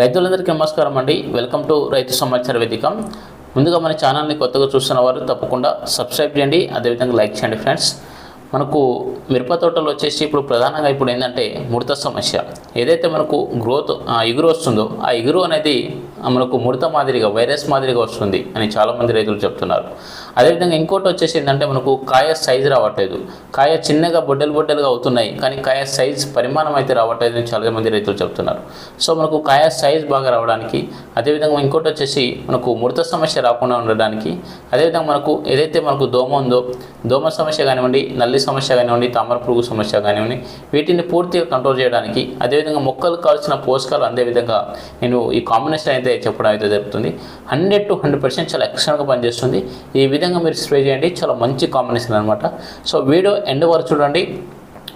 రైతులందరికీ నమస్కారం అండి. వెల్కమ్ టు రైతు సమాచార వేదిక. ముందుగా మన ఛానల్ని కొత్తగా చూస్తున్న వారు తప్పకుండా సబ్స్క్రైబ్ చేయండి. అదేవిధంగా లైక్ చేయండి ఫ్రెండ్స్. మనకు మిరప తోటలు వచ్చేసి ఇప్పుడు ప్రధానంగా ఇప్పుడు ఏంటంటే ముడత సమస్య. ఏదైతే మనకు గ్రోత్ ఆ, ఎగురు వస్తుందో ఆ ఎగురు అనేది మనకు ముడత మాదిరిగా వైరస్ మాదిరిగా వస్తుంది అని చాలామంది రైతులు చెప్తున్నారు. అదేవిధంగా ఇంకోటి వచ్చేసి ఏంటంటే మనకు కాయ సైజు రావట్లేదు. కాయ చిన్నగా బొడ్డలు బొడ్డలుగా అవుతున్నాయి. కానీ కాయ సైజ్ పరిమాణం అయితే రావట్లేదు అని చాలామంది రైతులు చెప్తున్నారు. సో మనకు కాయ సైజ్ బాగా రావడానికి అదేవిధంగా ఇంకోటి వచ్చేసి మనకు ముడత సమస్య రాకుండా ఉండడానికి అదేవిధంగా మనకు ఏదైతే మనకు దోమ ఉందో దోమ సమస్య కానివ్వండి నల్లి సమస్య కానివ్వండి తామర పురుగు సమస్య కానివ్వండి వీటిని పూర్తిగా కంట్రోల్ చేయడానికి అదేవిధంగా మొక్కలు కావాల్సిన పోషకాలు అందే విధంగా నేను ఈ కాంబినేషన్ అయితే చెప్పడం అయితే జరుగుతుంది. హండ్రెడ్ టు హండ్రెడ్ పర్సెంట్ చాలా ఎక్స్ట్రాగా పనిచేస్తుంది. ఈ విధంగా మీరు స్ప్రే చేయండి చాలా మంచి కాంబినేషన్ అనమాట సో వీడియో ఎండ్ వరకు చూడండి.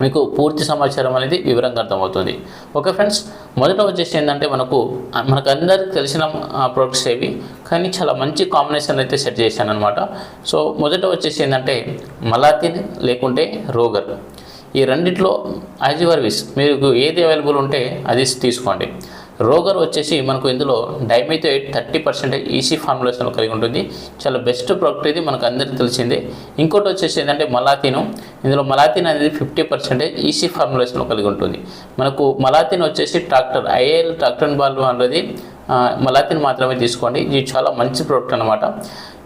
మీకు పూర్తి సమాచారం అనేది వివరంగా అర్థమవుతుంది. ఓకే ఫ్రెండ్స్ మొదట వచ్చేసి ఏంటంటే మనకు మనకు అందరికి తెలిసిన ప్రొడక్ట్స్ ఏవి కానీ చాలా మంచి కాంబినేషన్ అయితే సెట్ చేశాను అనమాట సో మొదట వచ్చేసి ఏంటంటే మలాతిన్ లేకుంటే రోగర్. ఈ రెండిట్లో యాజ్ యువర్ విస్ మీకు ఏది అవైలబుల్ ఉంటే అది తీసుకోండి. రోగర్ వచ్చేసి మనకు ఇందులో డైమైతో eight thirty percent EC formulation కలిగి ఉంటుంది. చాలా బెస్ట్ ప్రోడక్ట్ ఇది మనకు అందరికీ తెలిసిందే. ఇంకోటి వచ్చేసి ఏంటంటే మలాతిను ఇందులో మలాతిన్ అనేది ఫిఫ్టీ పర్సెంటేజ్ ఈసీ ఫార్ములేషన్లో కలిగి ఉంటుంది. మనకు మలాతిన్ వచ్చేసి ట్రాక్టర్ ఐఏఎల్ ట్రాక్టర్ బాల్ అనేది మలాతిన్ మాత్రమే తీసుకోండి. ఇది చాలా మంచి ప్రోడక్ట్ అనమాట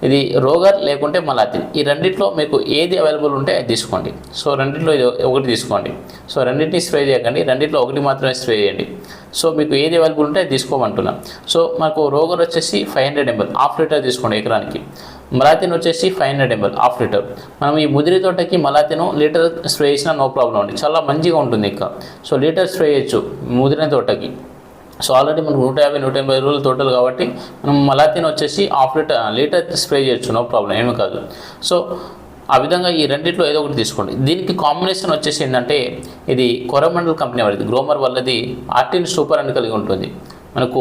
ఇది రోగర్ లేకుంటే మలాతిన్. ఈ రెండిట్లో మీకు ఏది అవైలబుల్ ఉంటే అది తీసుకోండి. సో రెండిట్లో ఇది ఒకటి తీసుకోండి. సో రెండింటిని స్ప్రే చేయకండి. రెండిట్లో ఒకటి మాత్రమే స్ప్రే చేయండి. సో మీకు ఏది అవైలబుల్ ఉంటే అది తీసుకోమంటున్నా. సో మనకు రోగర్ వచ్చేసి five hundred ML half litre తీసుకోండి ఎకరానికి. మలాతిన్ వచ్చేసి five hundred ML half litre. మనం ఈ ముదిరి తోటకి మలాతిను లీటర్ స్ప్రే చేసినా నో ప్రాబ్లం అండి. చాలా మంచిగా ఉంటుంది ఇంకా. సో లీటర్ స్ప్రే చేయొచ్చు ముదిరిన తోటకి. సో ఆల్రెడీ మనకు నూట యాభై నూట ఎనభై రోజులు టోటల్ కాబట్టి మనం మలాతిని వచ్చేసి హాఫ్ లీటర్ లీటర్ స్ప్రే చేయొచ్చు నో ప్రాబ్లం ఏమి కాదు. సో ఆ విధంగా ఈ రెండిట్లో ఏదో ఒకటి తీసుకోండి. దీనికి కాంబినేషన్ వచ్చేసి ఏంటంటే ఇది కొరమండల్ కంపెనీ వాళ్ళది గ్రోమర్ వల్లది ఆర్టిన్ సూపర్ అని కలిగి ఉంటుంది. మనకు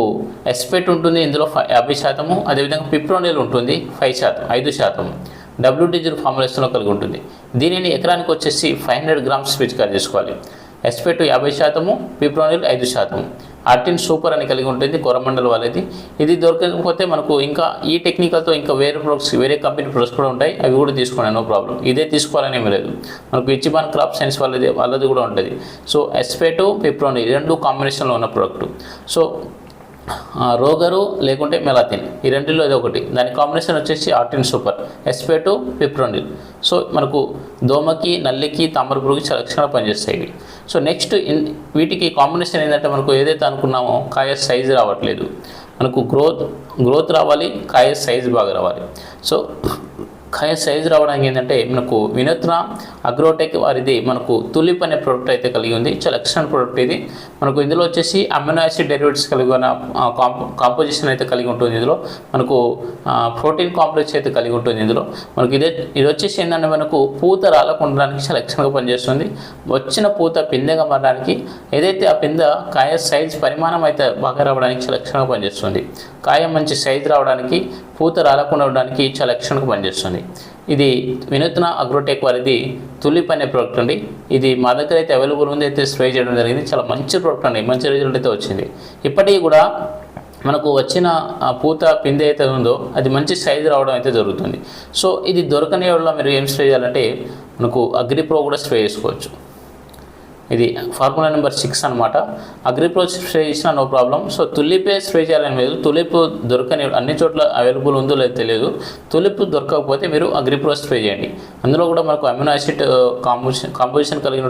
ఎస్పెట్ ఉంటుంది ఇందులో ఫై యాభై శాతము అదేవిధంగా పిప్రోనిల్ ఉంటుంది ఫైవ్ శాతం ఐదు శాతం డబ్ల్యూటీజీ ఫార్ములేషన్లో కలిగి ఉంటుంది. దీనిని ఎకరానికి వచ్చేసి ఫైవ్ హండ్రెడ్ గ్రామ్స్ పిచికారి చేసుకోవాలి. ఎస్పెట్ యాభై శాతము పిప్రోనిల్ ఐదు శాతం ఆర్టిన్ సూపర్ అని కలిగి ఉంటుంది కొరమండల్ వాళ్ళది ఇది దొరకకపోతే మనకు ఇంకా ఈ టెక్నికల్తో ఇంకా వేరే ప్రొడక్ట్స్ వేరే కంపెనీ ప్రొడక్ట్స్ కూడా ఉంటాయి. అవి కూడా తీసుకోండి నో ప్రాబ్లం ఇదే తీసుకోవాలని లేదు. మనకు ఇచ్చిబాన్ క్రాప్ సైన్స్ వాళ్ళది వాళ్ళది కూడా ఉంటుంది. సో ఎస్పేటో పిప్రోనిల్ ఈ రెండు కాంబినేషన్లో ఉన్న ప్రోడక్ట్ సో రోగరు లేకుంటే మెలాతిన్ ఈ రెండిలో ఇది ఒకటి. దాని కాంబినేషన్ వచ్చేసి ఆర్టిన్ సూపర్ ఎస్పేటు పిప్రోనిల్ సో మనకు దోమకి నల్లికి తామర పురుగుకి చాలా పనిచేస్తాయి ఇవి. సో నెక్స్ట్ వీటికి కాంబినేషన్ ఏంటంటే మనకు ఏదైతే అనుకున్నామో కాయ సైజు రావట్లేదు. మనకు గ్రోత్ గ్రోత్ రావాలి కాయ సైజు బాగా రావాలి. సో కాయ సైజు రావడానికి ఏంటంటే మనకు వినూత్న అగ్రోటెక్ వారిది మనకు తులిప్ అనే ప్రోడక్ట్ అయితే కలిగి ఉంది. చాలా ఎక్సలెంట్ ప్రోడక్ట్ ఇది. మనకు ఇందులో వచ్చేసి అమినో యాసిడ్ డెరివేటివ్స్ కలిగి ఉన్న కాంపోజిషన్ అయితే కలిగి ఉంటుంది ఇందులో. మనకు ప్రోటీన్ కాంప్లెక్స్ అయితే కలిగి ఉంటుంది ఇందులో. మనకు ఇదే ఇది వచ్చేసి ఏంటంటే మనకు పూత రాలకుండడానికి చాలా ఎక్సలెంట్గా పనిచేస్తుంది. వచ్చిన పూత పిందెగా మారడానికి ఏదైతే ఆ పిందె కాయ సైజ్ పరిమాణం అయితే బాగా రావడానికి చాలా ఎక్సలెంట్గా పనిచేస్తుంది. కాయ మంచి సైజ్ రావడానికి పూత రాలకుండా ఉండడానికి చాలా ఎక్సలెంట్గా పనిచేస్తుంది. ఇది వినూత్న అగ్రోటెక్ వారిది తులిప్ అనే ప్రోడక్ట్ అండి. ఇది మా దగ్గర అయితే అవైలబుల్ ఉంది అయితే స్ప్రే చేయడం జరిగింది. చాలా మంచి ప్రోడక్ట్ అండి. మంచి రిజల్ట్ అయితే వచ్చింది. ఇప్పటికీ కూడా మనకు వచ్చిన పూత పిందె అయితే ఉందో అది మంచి సైజు రావడం అయితే జరుగుతుంది. సో ఇది దొరకని వల్ల మీరు ఏం స్ప్రే చేయాలంటే మనకు అగ్రిప్రో కూడా స్ప్రే చేసుకోవచ్చు. ఇది ఫార్ములా నెంబర్ సిక్స్ అనమాట అగ్రిప్రో స్ప్రే చేసినా నో ప్రాబ్లం. సో తులిపే స్ప్రే చేయాలని లేదు. తులిప్ దొరకని అన్ని చోట్ల అవైలబుల్ ఉందో లేదో తెలియదు. తులిప్ దొరకకపోతే మీరు అగ్రిప్రో స్ప్రే చేయండి. అందులో కూడా మనకు అమినో యాసిడ్ కాంపోజిషన్ కాంపోజిషన్ కలిగిన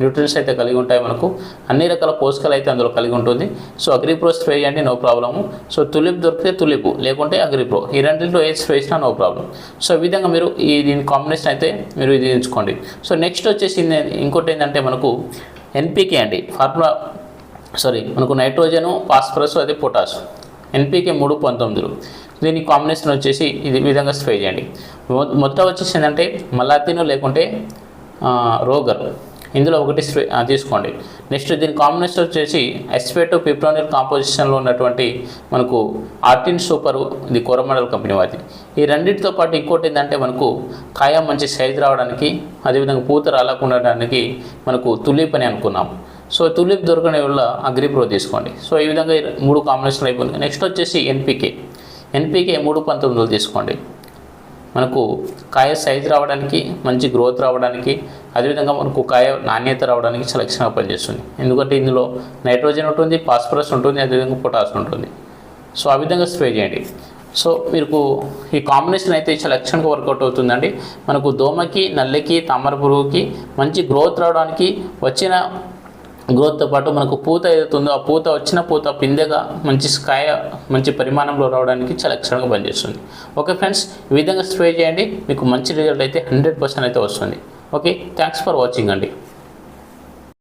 న్యూట్రియన్స్ అయితే కలిగి ఉంటాయి మనకు. అన్ని రకాల పోషకాలు అయితే అందులో కలిగి ఉంటుంది. సో అగ్రిప్రో స్ప్రే చేయండి నో ప్రాబ్లము. సో తులిప్ దొరికితే తులిపు లేకుంటే అగ్రిప్రో. ఈ రెండింటిలో ఏది స్ప్రే చేసినా నో ప్రాబ్లం. సో ఈ విధంగా మీరు ఈ దీని కాంబినేషన్ అయితే మీరు ఇది ఎంచుకోండి. సో నెక్స్ట్ వచ్చేసి ఇంకోటి ఏంటంటే మనకు ఎన్పికే అండి. ఫార్ములా సారీ మనకు నైట్రోజను ఫాస్ఫరస్ అదే పొటాష్. ఎన్పికే మూడు పంతొమ్మిదిలు. దీని కాంబినేషన్ వచ్చేసి ఇది విధంగా స్ప్రే చేయండి. మొదట మొత్తం వచ్చేసి ఏంటంటే మలాతిను లేకుంటే రోగర్. ఇందులో ఒకటి తీసుకోండి. నెక్స్ట్ దీని కాంబినేషన్ వచ్చేసి ఎస్పేటో పిప్రోనిల్ కాంపోజిషన్లో ఉన్నటువంటి మనకు ఆర్టిన్ సూపర్ ఇది కోరమండల్ కంపెనీ వారి ఈ రెండింటితో పాటు ఇంకోటి ఏంటంటే మనకు కాయ మంచి సైజ్ రావడానికి అదేవిధంగా పూత రాలకుండా ఉండడానికి మనకు తులిప్ అని అనుకున్నాం. సో తులిప్ దొరకని వల్ల అగ్రిప్రో తీసుకోండి. సో ఈ విధంగా మూడు కాంబినేషన్లు అయిపోయింది. నెక్స్ట్ వచ్చేసి ఎన్పికే ఎన్పికే మూడు పంతొమ్మిదిలో తీసుకోండి. మనకు కాయ సైజ్ రావడానికి మంచి గ్రోత్ రావడానికి అదేవిధంగా మనకు కాయ నాణ్యత రావడానికి చాలా లక్షణంగా పనిచేస్తుంది. ఎందుకంటే ఇందులో నైట్రోజన్ ఉంటుంది ఫాస్ఫరస్ ఉంటుంది అదేవిధంగా పొటాస్ ఉంటుంది. సో ఆ విధంగా స్ప్రే చేయండి. సో మీకు ఈ కాంబినేషన్ అయితే చాలా లక్షణంగా వర్కౌట్ అవుతుందండి. మనకు దోమకి నల్లకి తామర పురుగుకి మంచి గ్రోత్ రావడానికి వచ్చిన గ్రోత్తో పాటు మనకు పూత ఏదైతే ఉందో ఆ పూత వచ్చిన పూత పిందెగా మంచి కాయ మంచి పరిమాణంలో రావడానికి చాలా ఎక్స్ట్రాగా పనిచేస్తుంది. ఓకే ఫ్రెండ్స్ ఈ విధంగా స్ప్రే చేయండి. మీకు మంచి రిజల్ట్ అయితే హండ్రెడ్ పర్సెంట్ అయితే వస్తుంది. ఓకే థ్యాంక్స్ ఫర్ వాచింగ్ అండి.